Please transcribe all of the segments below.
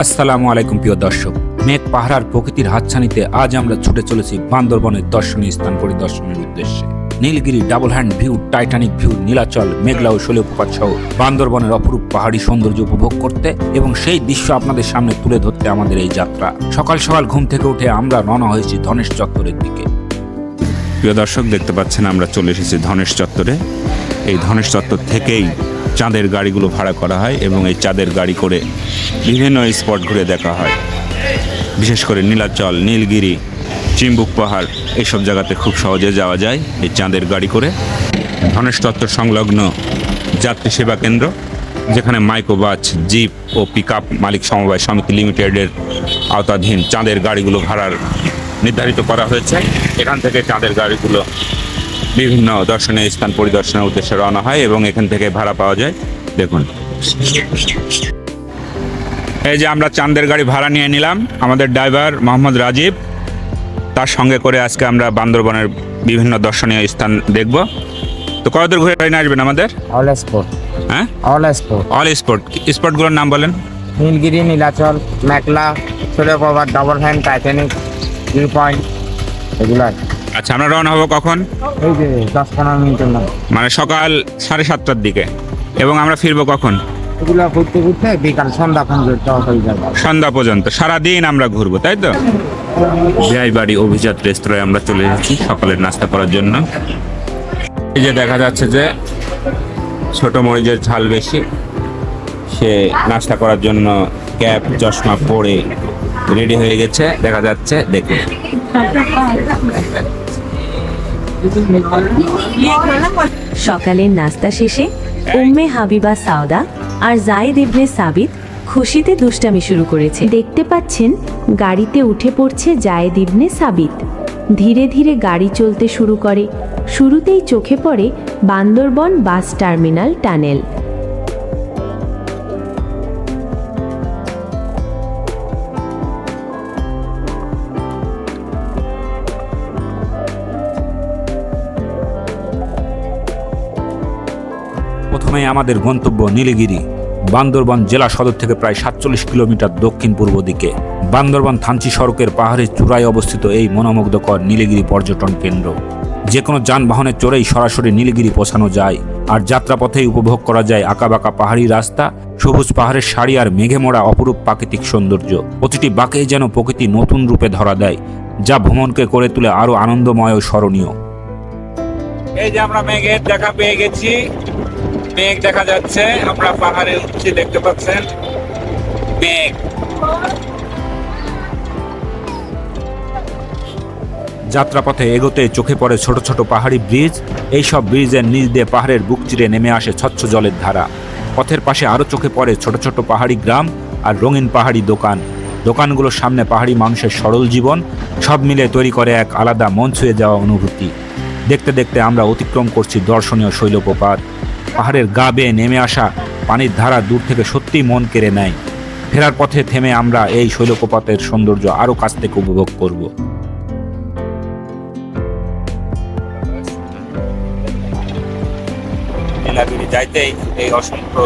আসসালামু আলাইকুম প্রিয় দর্শক। মেঘ পাহাড়ার প্রকৃতির হাতছানিতে আজ আমরা ছুটে চলেছি বান্দরবনের দর্শনীয় স্থান পরিদর্শনের উদ্দেশ্যে। Nilgiri double hand view, Titanic view, Nilachal, Meghla ও শৈলকুপাত সহ বান্দরবনের অপরূপ পাহাড়ি সৌন্দর্য উপভোগ করতে এবং সেই দৃশ্য আপনাদের সামনে তুলে ধরতে আমাদের এই যাত্রা। সকাল সকাল ঘুম থেকে উঠে আমরা রওনা হয়েছি ধনেশ চত্বরের দিকে। প্রিয় দর্শক, দেখতে পাচ্ছেন আমরা চলে এসেছি ধনেশ চত্বরে। এই ধনেশ চত্বর থেকেই চাঁদের গাড়িগুলো ভাড়া করা হয় এবং এই চাঁদের গাড়ি করে বিভিন্ন স্পট ঘুরে দেখা হয়। বিশেষ করে নীলাচল, নীলগিরি, চিম্বুক পাহাড় এইসব জায়গাতে খুব সহজে যাওয়া যায় এই চাঁদের গাড়ি করে। ধনেশ চত্বর সংলগ্ন যাত্রী সেবা কেন্দ্র, যেখানে মাইক্রোবাস জিপ ও পিক মালিক সমবায় সমিতি লিমিটেডের আওতাধীন চাঁদের গাড়িগুলো ভাড়ার নির্ধারিত করা হয়েছে। এখান থেকে চাঁদের গাড়িগুলো বিভিন্ন দর্শনীয় স্থান পরিদর্শনের উদ্দেশ্যে রওনা হয় এবং এখান থেকে ভাড়া পাওয়া যায়। দেখুন। এই যে আমরা চাঁদের গাড়ি ভাড়া নিয়ে নিলাম আমাদের ড্রাইভার মোহাম্মদ রাজীব। তার সঙ্গে করে আজকে আমরা বান্দরবনের বিভিন্ন দর্শনীয় স্থান দেখব। তো কতদূর ঘুরে নিয়ে আসবেন আমাদের? অল স্পোর্ট হ্যাঁ? অল স্পোর্ট অল স্পট স্পটগুলোর নাম বলেন। Nilgiri Nilachal Meghla Suryaprabhat double hand Titanic view point এগুলো আছে। আচ্ছা আমরা রওনা হব কখন? এই যে দশ পনেরো মিনিটের মধ্যে। মানে সকাল সাড়ে সাতটার দিকে। এবং আমরা ফিরবো কখন? এগুলো ঘুরতে ঘুরতে বিকাল সন্ধ্যা পর্যন্ত হয়ে যাবে। সন্ধ্যা পর্যন্ত সারাদিন আমরা ঘুরবো তাই তো? বিহাই বাড়ি অভিজাত রেস্তোরাঁয় আমরা চলে এসেছি সকালের নাস্তা করার জন্য। এই যে দেখা যাচ্ছে যে ছোট মরিচের ঝাল বেশি। সে নাস্তা করার জন্য ক্যাপ চশমা পরে রেডি হয়ে গেছে। দেখা যাচ্ছে দেখুন। সকালের নাস্তা শেষে উম্মে হাবিবা সাওদা আর জায়েদ ইবনে সাবিত খুশিতে দুষ্টামি শুরু করেছে। দেখতে পাচ্ছেন, গাড়িতে উঠে পড়ছে জায়েদ ইবনে সাবিত। ধীরে ধীরে গাড়ি চলতে শুরু করে। শুরুতেই চোখে পড়ে বান্দরবন বাস টার্মিনাল টানেল। প্রথমে আমাদের গন্তব্য নীলগিরি। বান্দরবান জেলা সদর থেকে প্রায় সাতচল্লিশ কিলোমিটার দক্ষিণ পূর্ব দিকে। বান্দরবান থানচি সড়কের পাহাড়ের চূড়ায় অবস্থিত এই মনোমুগ্ধকর নীলগিরি পর্যটন কেন্দ্র। যে কোনো যানবাহনে চড়েই সরাসরি নীলগিরি পৌঁছানো যায়, আর যাত্রাপথেই উপভোগ করা যায় আঁকাবাঁকা পাহাড়ি রাস্তা, সবুজ পাহাড়ের শাড়ি আর মেঘে মোড়া অপরূপ প্রাকৃতিক সৌন্দর্য। প্রতিটি বাঁকেই যেন প্রকৃতি নতুন রূপে ধরা দেয়, যা ভ্রমণকে করে তুলে আরও আনন্দময় ও স্মরণীয়। এই যে আমরা মেঘের দেখা পেয়ে গেছি। মেঘ দেখা যাচ্ছে। আমরা পাহাড়ে উঠছি দেখতে পাচ্ছেন মেঘ। যাত্রাপথে এগোতে চোখে পড়ে ছোট ছোট পাহাড়ি ব্রিজ। এই সব ব্রিজের নিচ দিয়ে পাহাড়ের বুক চিরে নেমে আসে স্বচ্ছ জলের ধারা। পথের পাশে আরও চোখে পড়ে ছোট ছোট পাহাড়ি গ্রাম আর রঙিন পাহাড়ি দোকান। দোকানগুলোর সামনে পাহাড়ি মানুষের সরল জীবন, সব মিলে তৈরি করে এক আলাদা মন ছুঁয়ে যাওয়া অনুভূতি। দেখতে দেখতে আমরা অতিক্রম করছি দর্শনীয় শৈলপ্রপাত। পাহাড়ের গা বেয়ে নেমে আসা পানির ধারা দূর থেকে সত্যিই মন কেড়ে নেয়। ফেরার পথে থেমে আমরা এই শৈলপ্রপাতের সৌন্দর্য আরও কাছ থেকে উপভোগ করব। যাইতেই এই অসংখ্য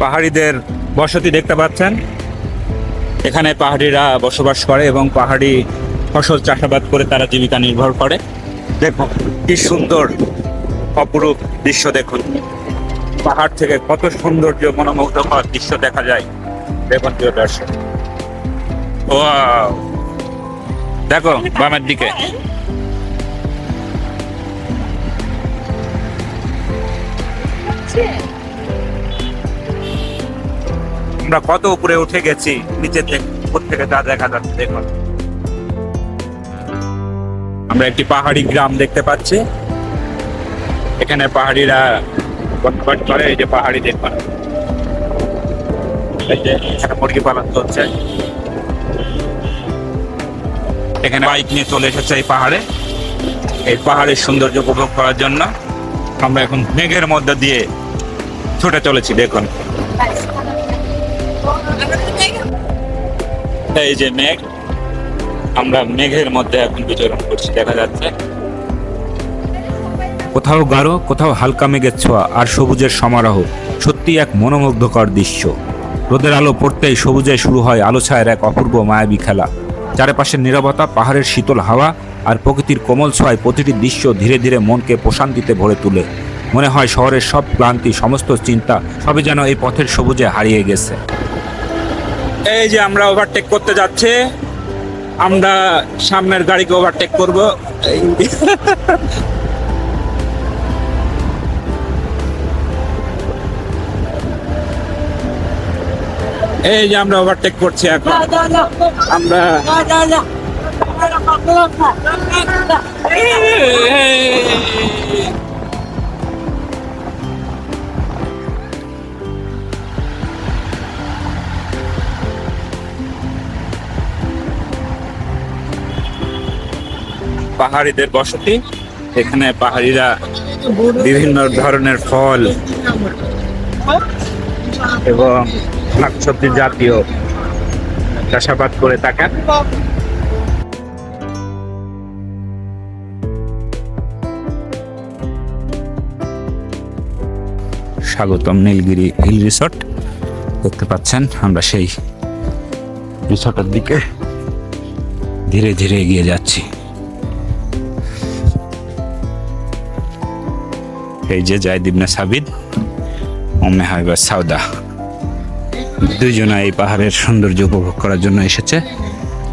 পাহাড়িদের বসতি দেখতে পাচ্ছেন। এখানে পাহাড়িরা বসবাস করে এবং পাহাড়ি ফসল চাষাবাদ করে তারা জীবিকা নির্ভর করে। দেখুন, কি সুন্দর, অপরূপ দৃশ্য দেখুন। পাহাড় থেকে কত সৌন্দর্য মনোমুগ্ধকর দৃশ্য দেখা যায়। দেখুন, প্রিয় দর্শক। Wow! দেখো, বামের দিকে। আমরা কত উপরে উঠে গেছি নিচের থেকে তা দেখা যাচ্ছে, দেখুন। আমরা একটি পাহাড়ি গ্রাম দেখতে পাচ্ছি। এখানে পাহাড়িরা বসবাস করে, এই যে পাহাড়ি দেখুন এই যে মুরগি পালন চলছে। এখানে বাইক নিয়ে চলে এসেছে এই পাহাড়ে। এই পাহাড়ের সৌন্দর্য উপভোগ করার জন্য আমরা এখন মেঘের মধ্যে দিয়ে ছুটে চলেছি, দেখুন। এই যে মেঘ, আমরা মেঘের মধ্যে এখন বিচরণ করছি, দেখা যাচ্ছে। কোথাও গাঢ়, কোথাও হালকা মেঘের ছোঁয়া আর সবুজের সমারোহ সত্যি এক মনোমুগ্ধকর দৃশ্য। রোদের আলো পড়তেই সবুজে শুরু হয় আলো ছায়ের এক অপূর্ব মায়াবী খেলা। চারপাশের নীরবতা, পাহাড়ের শীতল হাওয়া আর প্রকৃতির কোমল ছোঁয়ায় প্রতিটি দৃশ্য ধীরে ধীরে মনকে প্রশান্তিতে ভরে তোলে। মনে হয় শহরের সব ক্লান্তি, সমস্ত চিন্তা সবই যেন এই পথের সবুজে হারিয়ে গেছে। এই যে আমরা ওভারটেক করতে যাচ্ছি আমরা সামনের গাড়িকে ওভারটেক করব। এই যে আমরা ওভারটেক করছি এখন। আমরা পাহাড়িদের বসতি। এখানে পাহাড়িরা বিভিন্ন ধরনের ফল এবং শাকসবজি জাতীয় চাষাবাদ করে থাকেন। স্বাগতম নীলগিরি হিল রিসর্ট। দেখতে পাচ্ছেন, আমরা সেই রিসর্টের দিকে ধীরে ধীরে এগিয়ে যাচ্ছি। এই যে জায়দিবনে সাবিদ ওমে বা সাউদা। দুইজনা এই পাহাড়ের সৌন্দর্য উপভোগ করার জন্য এসেছে।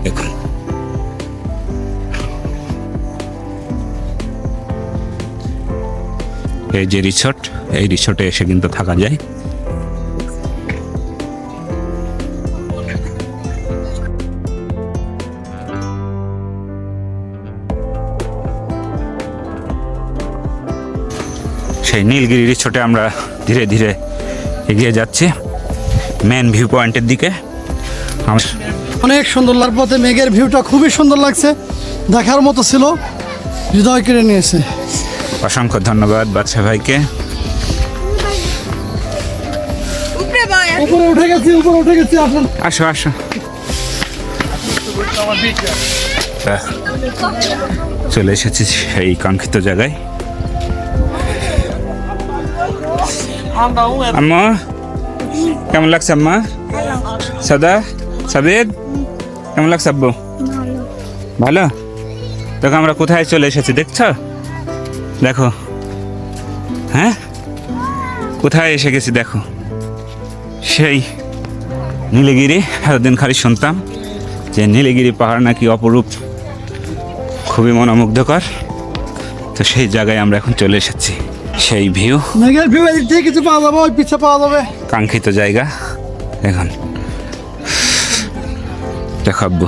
দেখুন। এই যে রিসর্ট, এই রিসর্টে এসে কিন্তু থাকা যায়। সেই নীলগিরি রিসোর্টে আমরা ধীরে ধীরে এগিয়ে যাচ্ছি। মেন ভিউ পয়েন্টের দিকে। আমার অনেক সুন্দর লাগ পথে মেঘের ভিউটা খুবই সুন্দর লাগছে। দেখার মতো ছিল হৃদয় কেড়ে নিয়েছে। অসংখ্য ধন্যবাদ বাচ্চা ভাইকে। উপরে উঠে গেছি উপরে উঠে গেছি আসেন। আসো আসো। চলে এসেছি সেই কাঙ্ক্ষিত জায়গায়। আম্মা কেমন লাগছে আম্মা? সাদা? সাবেদ? কেমন লাগছে আব্বু? ভালো। দেখো, আমরা কোথায় চলে এসেছি, দেখছ? দেখো। হ্যাঁ? কোথায় এসে গেছি, দেখো। সেই নীলগিরি, এতদিন খালি শুনতাম যে নীলগিরি পাহাড় নাকি অপরূপ, খুবই মনোমুগ্ধকর। তো সেই জায়গায় আমরা এখন চলে এসেছি। সেই ভিউ মেঘের ভিউ এদিক থেকে কিছু পাওয়া যাবে ওই পিছে পাওয়া যাবে। কাঙ্ক্ষিত জায়গা। এখন। দেখাবো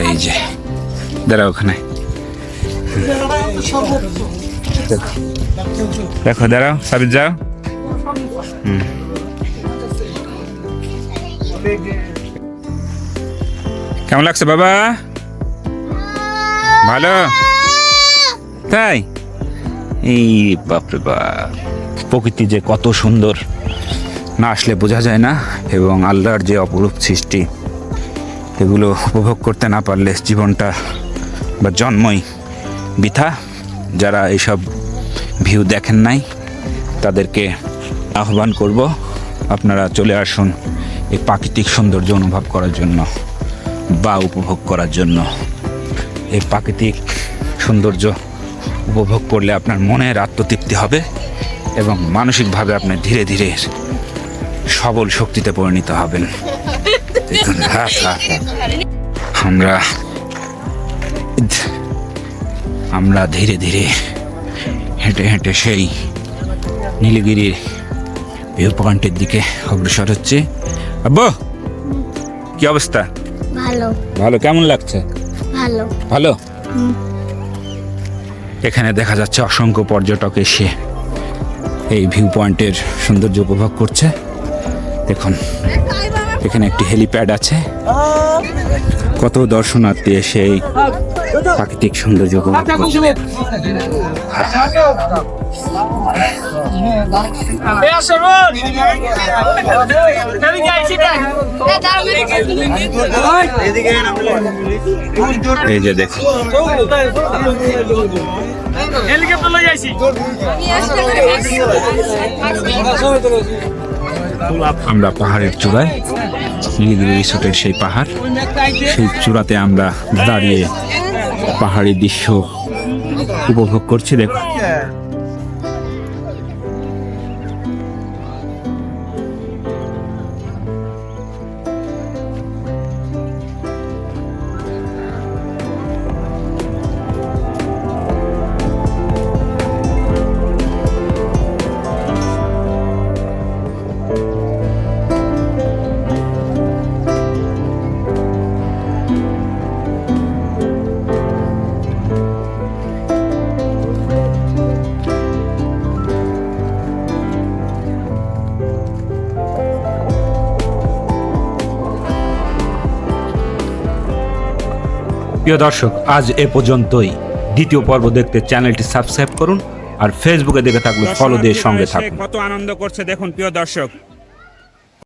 এই যে। দাঁড়া ওখানে। দেখো। দেখো দাঁড়াও। সাবিত যাও। হুম। কেমন লাগছে বাবা? ভালো? তাই? এই বাপরে বাপ। প্রকৃতি যে কত সুন্দর, না আসলে বোঝা যায় না, এবং আল্লাহর যে অপরূপ সৃষ্টি, এগুলো উপভোগ করতে না পারলে জীবনটা বা জন্মই বৃথা। যারা এইসব ভিউ দেখেন নাই, তাদেরকে আহ্বান করব, আপনারা চলে আসুন এই প্রাকৃতিক সৌন্দর্য অনুভব করার জন্য বা উপভোগ করার জন্য। এই প্রাকৃতিক সৌন্দর্য উপভোগ করলে আপনার মনের আত্মতৃপ্তি হবে এবং মানসিকভাবে আপনি ধীরে ধীরে সবল শক্তিতে পরিণত হবেন। আমরা আমরা ধীরে ধীরে হেঁটে হেঁটে সেই নীলগিরির ভিউ পয়েন্টের দিকে অগ্রসর হচ্ছে। আব্বু কি অবস্থা? ভালো। ভালো কেমন লাগছে? ভালো। ভালো? এখানে দেখা যাচ্ছে অসংখ্য পর্যটক এসে এই ভিউ পয়েন্টের সৌন্দর্য উপভোগ করছে। দেখুন, এখানে একটি হেলিপ্যাড আছে। কত দর্শনার্থী এসে এই প্রাকৃতিক সৌন্দর্য উপভোগ করছি। এই যে দেখুন। আমরা পাহাড়ের চূড়ায় নীলগিরি রিসোর্টের সেই পাহাড়, সেই চূড়াতে আমরা দাঁড়িয়ে পাহাড়ি দৃশ্য উপভোগ করছি। দেখুন। প্রিয় দর্শক আজ এ পর্যন্তই। দ্বিতীয় পর্ব দেখতে চ্যানেলটি সাবস্ক্রাইব করুন আর ফেসবুকে দেখে থাকলে ফলো দিয়ে সঙ্গে থাকুন। কত আনন্দ করছে দেখুন প্রিয় দর্শক।